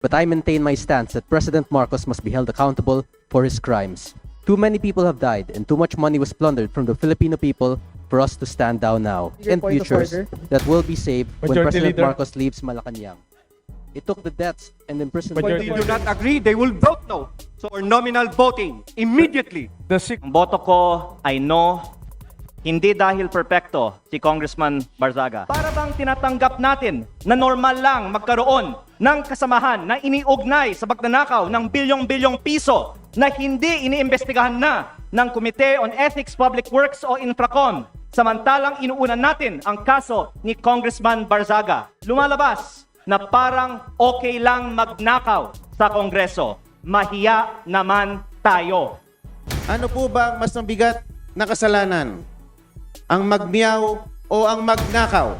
But I maintain my stance that President Marcos must be held accountable for his crimes. Too many people have died and too much money was plundered from the Filipino people for us to stand down now Your and futures that will be saved when Majority President Leader. Marcos leaves Malacanang. It took the deaths and imprisonment. If they do not agree, they will vote no. So for nominal voting, immediately. The Ang boto ko ay no, hindi dahil perpekto si Congressman Barzaga. Para bang tinatanggap natin na normal lang magkaroon ng kasamahan na iniugnay sa pagnanakaw ng bilyong-bilyong piso na hindi iniimbestigahan na ng Committee on Ethics, Public Works o Infracom. Samantalang inuunan natin ang kaso ni Congressman Barzaga. Lumalabas na parang okay lang magnakaw sa Kongreso. Mahiya naman tayo. Ano po ba mas mabigat na kasalanan? Ang magmiyaw o ang magnakaw?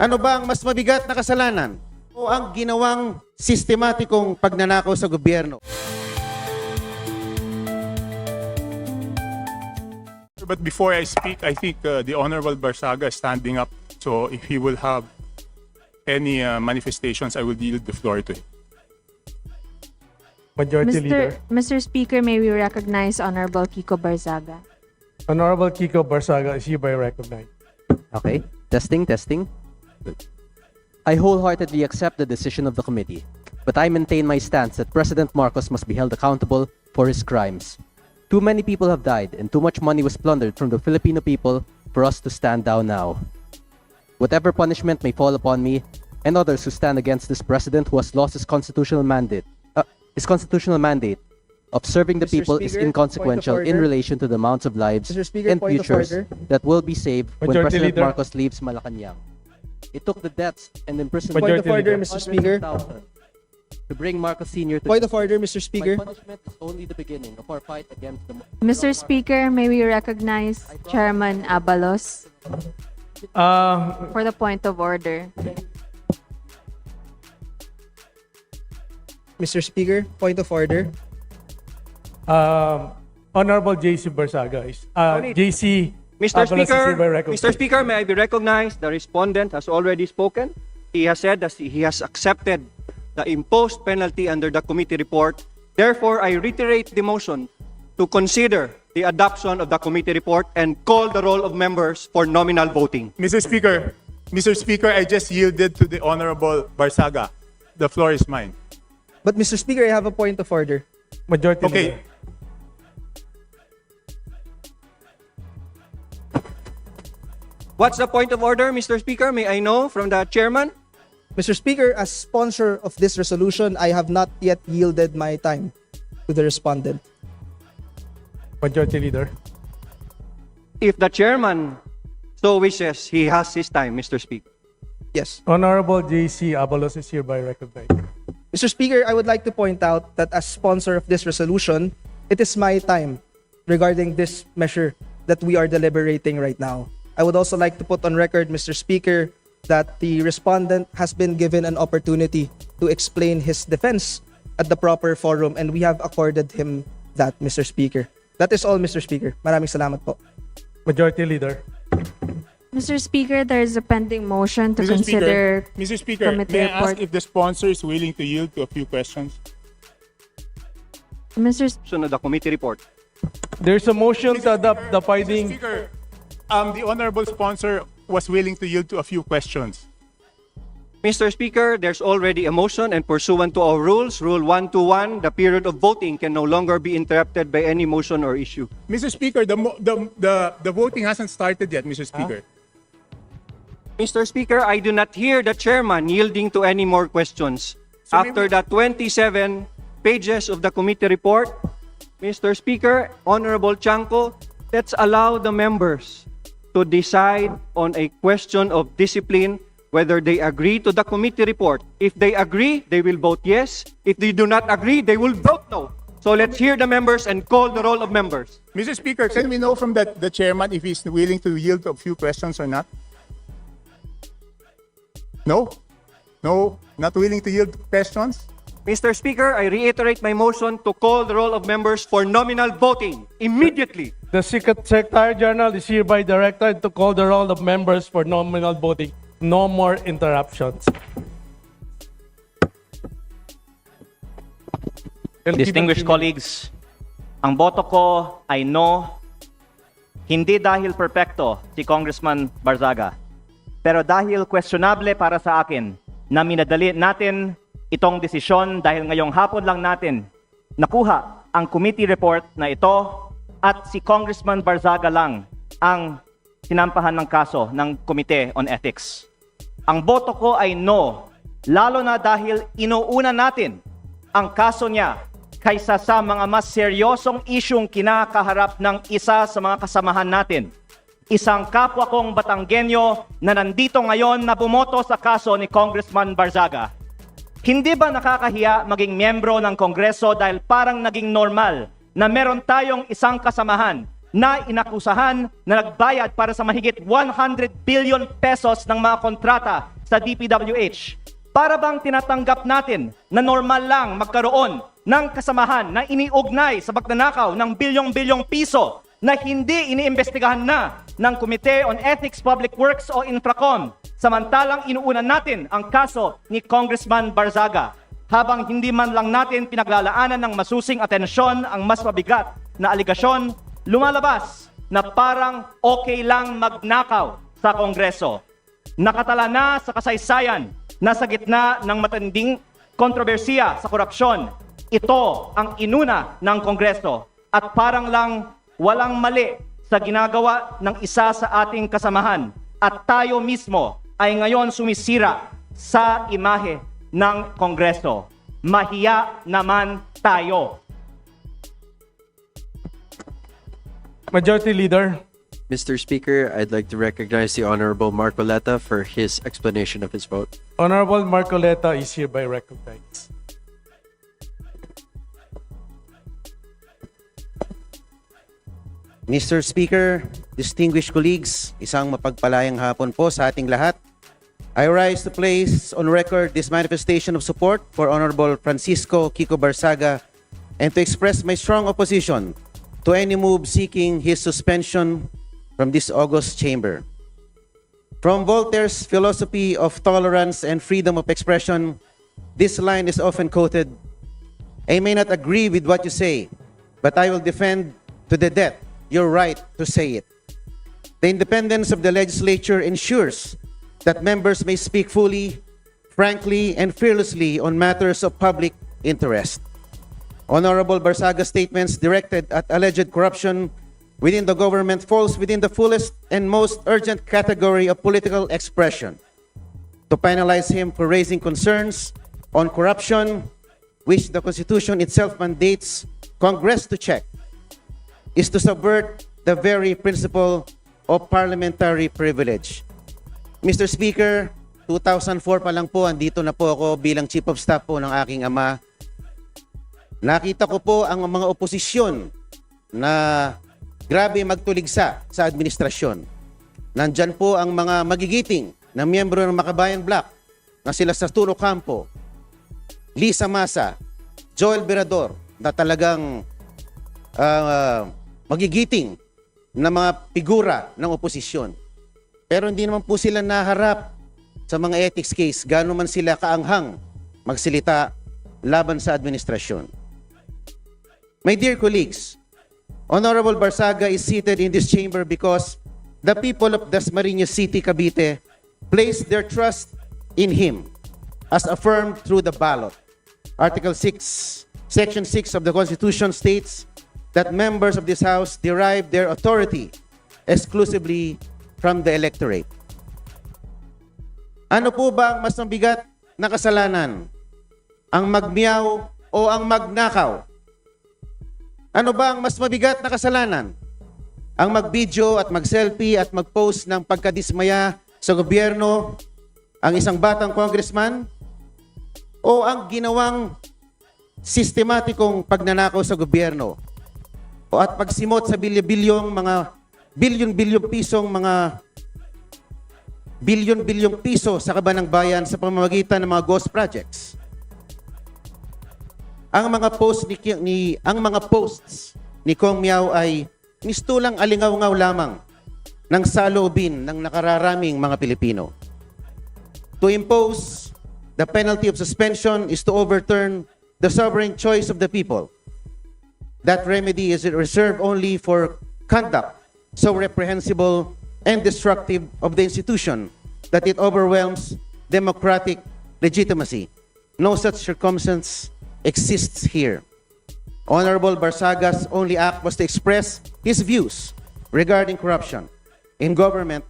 Ano ba ang mas mabigat na kasalanan? O ang ginawang sistematikong pagnanakaw sa gobyerno? But before I speak, I think uh, the Honorable Barsaga is standing up. So if he will have any uh, manifestations, I will yield the floor to him. Majority Leader. Mr. Mr. Speaker, may we recognize Honorable Kiko Barzaga. Honorable Kiko Barsaga is hereby recognized. Okay, testing, testing. I wholeheartedly accept the decision of the committee, but I maintain my stance that President Marcos must be held accountable for his crimes. Too many people have died and too much money was plundered from the Filipino people for us to stand down now. Whatever punishment may fall upon me and others who stand against this president who has lost his constitutional mandate, uh, his constitutional mandate of serving the Mr. people is inconsequential in relation to the amounts of lives Speaker, and futures that will be saved when President Leader. Marcos leaves Malacanang. It took the deaths and imprisonment Point of order, Mr. Speaker. hundreds of thousands to bring Marcos Sr. to Point of order, Mr. My Speaker. punishment is only the beginning of our fight against the Mr. Speaker, may we recognize Chairman Abalos Uh, for the point of order. Mr. Speaker, point of order. Um, Honorable JC Barsaga is uh, Only- JC Mr. Abalos is Speaker, hereby recognized. Mr. Speaker, may I be recognized? The respondent has already spoken. He has said that he has accepted the imposed penalty under the committee report. Therefore, I reiterate the motion to consider the adoption of the committee report and call the roll of members for nominal voting. Mr. Speaker, Mr. Speaker, I just yielded to the Honorable Barsaga. The floor is mine. But Mr. Speaker, I have a point of order. Majority Okay. What's the point of order, Mr. Speaker? May I know from the chairman? Mr. Speaker, as sponsor of this resolution, I have not yet yielded my time to the respondent. Majority Leader. If the chairman so wishes, he has his time, Mr. Speaker. Yes. Honorable JC Abalos is hereby recognized. Mr. Speaker, I would like to point out that as sponsor of this resolution, it is my time regarding this measure that we are deliberating right now. I would also like to put on record, Mr. Speaker, that the respondent has been given an opportunity to explain his defense at the proper forum and we have accorded him that, Mr. Speaker. That is all, Mr. Speaker. Maraming salamat po. Majority Leader. Mr. Speaker, there is a pending motion to Mr. consider Speaker, Mr. Speaker, committee may I ask if the sponsor is willing to yield to a few questions? Mr. S- So, the committee report. There's a motion to adopt the Mr. finding. Um, the Honorable sponsor was willing to yield to a few questions. Mr. Speaker, there's already a motion and pursuant to our rules, Rule 121, the period of voting can no longer be interrupted by any motion or issue. Mr. Speaker, the, mo- the, the, the voting hasn't started yet, Mr. Speaker. Mr. Speaker, I do not hear the chairman yielding to any more questions. After the 27 pages of the committee report, Mr. Speaker, Honorable Chanco, let's allow the members to decide on a question of discipline whether they agree to the committee report. If they agree, they will vote yes. If they do not agree, they will vote no. So let's hear the members and call the roll of members. Mr. Speaker, can we know from the, the chairman if he's willing to yield a few questions or not? No? No? Not willing to yield questions? Mr. Speaker, I reiterate my motion to call the roll of members for nominal voting immediately. The Secret- Secretary General is hereby directed to call the roll of members for nominal voting. No more interruptions. Distinguished colleagues, ang boto ko ay no, hindi dahil perpekto si Congressman Barzaga, pero dahil questionable para sa akin na minadali natin itong desisyon dahil ngayong hapon lang natin nakuha ang committee report na ito at si Congressman Barzaga lang ang sinampahan ng kaso ng Committee on Ethics. Ang boto ko ay no, lalo na dahil inuuna natin ang kaso niya kaysa sa mga mas seryosong isyong kinakaharap ng isa sa mga kasamahan natin. Isang kapwa kong Batanggenyo na nandito ngayon na bumoto sa kaso ni Congressman Barzaga. Hindi ba nakakahiya maging miyembro ng Kongreso dahil parang naging normal na meron tayong isang kasamahan na inakusahan na nagbayad para sa mahigit 100 billion pesos ng mga kontrata sa DPWH? Para bang tinatanggap natin na normal lang magkaroon ng kasamahan na iniugnay sa pagnanakaw ng bilyong-bilyong piso na hindi iniimbestigahan na ng Committee on Ethics, Public Works o Infracom samantalang inuunan natin ang kaso ni Congressman Barzaga habang hindi man lang natin pinaglalaanan ng masusing atensyon ang mas mabigat na aligasyon, lumalabas na parang okay lang magnakaw sa Kongreso. Nakatala na sa kasaysayan na sa gitna ng matinding kontrobersiya sa korupsyon. Ito ang inuna ng Kongreso at parang lang walang mali sa ginagawa ng isa sa ating kasamahan at tayo mismo ay ngayon sumisira sa imahe ng Kongreso. Mahiya naman tayo. Majority Leader. Mr. Speaker, I'd like to recognize the Honorable Marcoleta for his explanation of his vote. Honorable Marcoleta is hereby recognized. Mr. Speaker, distinguished colleagues, isang mapagpalayang hapon po sa ating lahat. I rise to place on record this manifestation of support for Honorable Francisco Kiko Barsaga and to express my strong opposition to any move seeking his suspension from this august chamber. From Voltaire's philosophy of tolerance and freedom of expression, this line is often quoted I may not agree with what you say, but I will defend to the death your right to say it. The independence of the legislature ensures that members may speak fully, frankly, and fearlessly on matters of public interest. Honorable Barsaga's statements directed at alleged corruption within the government falls within the fullest and most urgent category of political expression. To penalize him for raising concerns on corruption, which the Constitution itself mandates Congress to check, is to subvert the very principle of parliamentary privilege. Mr. Speaker, 2004 pa lang po, andito na po ako bilang Chief of Staff po ng aking ama. Nakita ko po ang mga oposisyon na grabe magtuligsa sa administrasyon. Nandyan po ang mga magigiting na miyembro ng Makabayan Black na sila sa Turo Campo, Lisa Masa, Joel Berador na talagang ah, magigiting na mga figura ng oposisyon. Pero hindi naman po sila naharap sa mga ethics case, gano'n man sila kaanghang magsilita laban sa administrasyon. My dear colleagues, Honorable Barsaga is seated in this chamber because the people of Dasmariñas City, Cavite placed their trust in him as affirmed through the ballot. Article 6, Section 6 of the Constitution states that members of this House derive their authority exclusively from the electorate. Ano po ba ang mas mabigat na kasalanan? Ang magmiyaw o ang magnakaw? Ano ba ang mas mabigat na kasalanan? Ang mag-video at mag-selfie at mag-post ng pagkadismaya sa gobyerno ang isang batang congressman? O ang ginawang sistematikong pagnanakaw sa gobyerno? O at pagsimot sa bilyon-bilyong mga bilyon-bilyong pisong mga bilyon-bilyong piso sa kabanang bayan sa pamamagitan ng mga ghost projects? ang mga post ni, ni ang mga posts ni Kong Miao ay mistulang alingaw-ngaw lamang ng saloobin ng nakararaming mga Pilipino. To impose the penalty of suspension is to overturn the sovereign choice of the people. That remedy is reserved only for conduct so reprehensible and destructive of the institution that it overwhelms democratic legitimacy. No such circumstance exists here. Honorable Barsaga's only act was to express his views regarding corruption in government,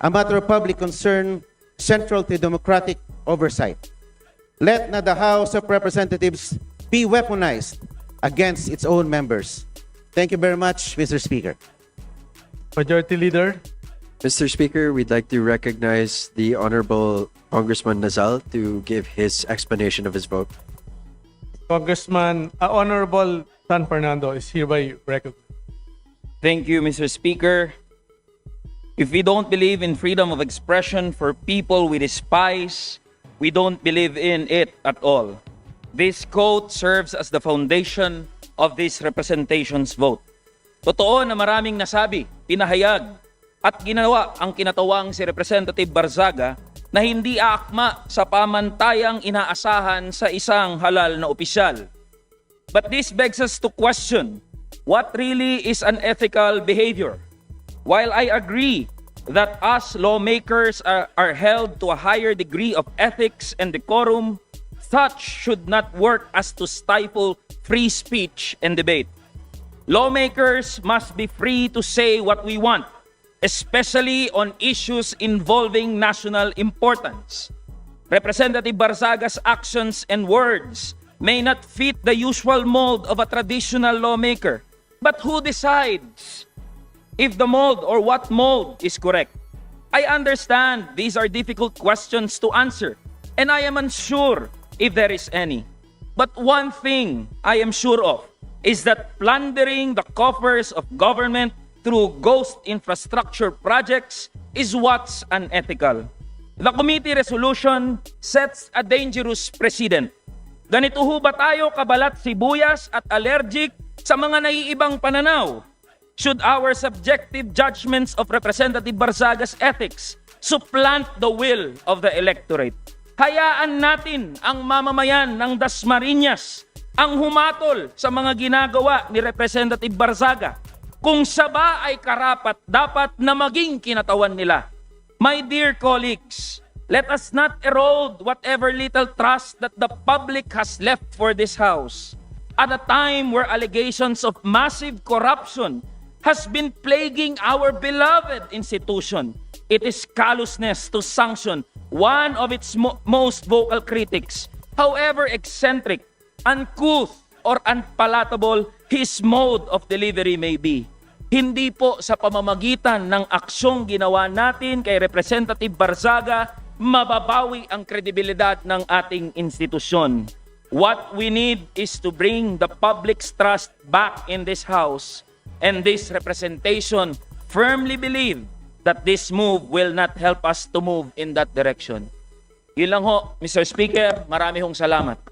a matter of public concern central to democratic oversight. Let not the House of Representatives be weaponized against its own members. Thank you very much, Mr. Speaker. Majority Leader. Mr. Speaker, we'd like to recognize the Honorable Congressman Nazal to give his explanation of his vote. Congressman, uh, Honorable San Fernando is hereby recognized. Thank you, Mr. Speaker. If we don't believe in freedom of expression for people we despise, we don't believe in it at all. This quote serves as the foundation of this representation's vote. Totoo na maraming nasabi, pinahayag, at ginawa ang kinatawang si Representative Barzaga na hindi aakma sa pamantayang inaasahan sa isang halal na opisyal. But this begs us to question what really is unethical behavior. While I agree that us lawmakers are, are held to a higher degree of ethics and decorum, such should not work as to stifle free speech and debate. Lawmakers must be free to say what we want, especially on issues involving national importance. Representative Barzaga's actions and words may not fit the usual mold of a traditional lawmaker. But who decides if the mold or what mold is correct? I understand these are difficult questions to answer, and I am unsure if there is any. But one thing I am sure of is that plundering the coffers of government through ghost infrastructure projects is what's unethical. The committee resolution sets a dangerous precedent. Ganito ho ba tayo kabalat sibuyas at allergic sa mga naiibang pananaw? Should our subjective judgments of Representative Barzaga's ethics supplant the will of the electorate? Hayaan natin ang mamamayan ng Dasmariñas ang humatol sa mga ginagawa ni Representative Barzaga. Kung siya ba ay karapat, dapat na maging kinatawan nila. My dear colleagues, let us not erode whatever little trust that the public has left for this House. At a time where allegations of massive corruption has been plaguing our beloved institution, it is callousness to sanction one of its mo- most vocal critics, however eccentric, uncouth, or unpalatable his mode of delivery may be. Hindi po sa pamamagitan ng aksyong ginawa natin kay Representative Barzaga mababawi ang kredibilidad ng ating institusyon. What we need is to bring the public's trust back in this House and this representation firmly believe that this move will not help us to move in that direction. Yun lang ho, Mr. Speaker, marami hong salamat.